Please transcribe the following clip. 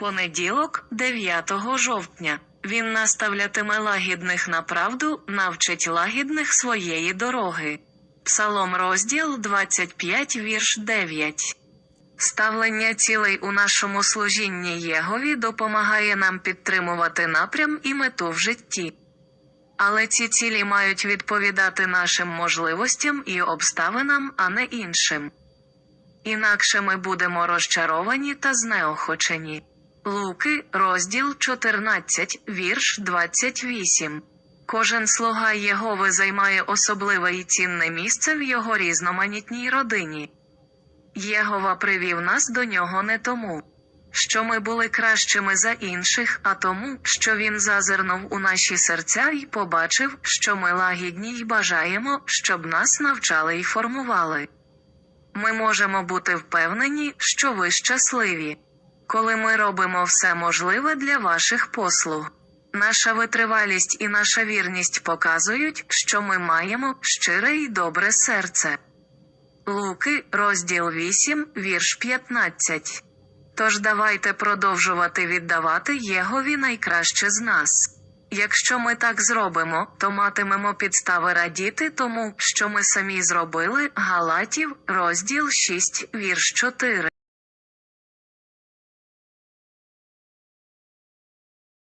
Понеділок, 9 жовтня. Він наставлятиме лагідних на правду, навчить лагідних своєї дороги. Псалом розділ 25, вірш 9. Ставлення цілей у нашому служінні Єгові допомагає нам підтримувати напрям і мету в житті. Але ці цілі мають відповідати нашим можливостям і обставинам, а не іншим. Інакше ми будемо розчаровані та знеохочені. Луки, розділ 14, вірш 28. Кожен слуга Єгови займає особливе і цінне місце в його різноманітній родині. Єгова привів нас до нього не тому, що ми були кращими за інших, а тому, що він зазирнув у наші серця і побачив, що ми лагідні й бажаємо, щоб нас навчали і формували. Ми можемо бути впевнені, що ви щасливі, коли ми робимо все можливе для ваших послуг. Наша витривалість і наша вірність показують, що ми маємо щире і добре серце. Луки, розділ 8, вірш 15. Тож давайте продовжувати віддавати Єгові найкраще з нас. Якщо ми так зробимо, то матимемо підстави радіти тому, що ми самі зробили Галатів, розділ 6, вірш 4.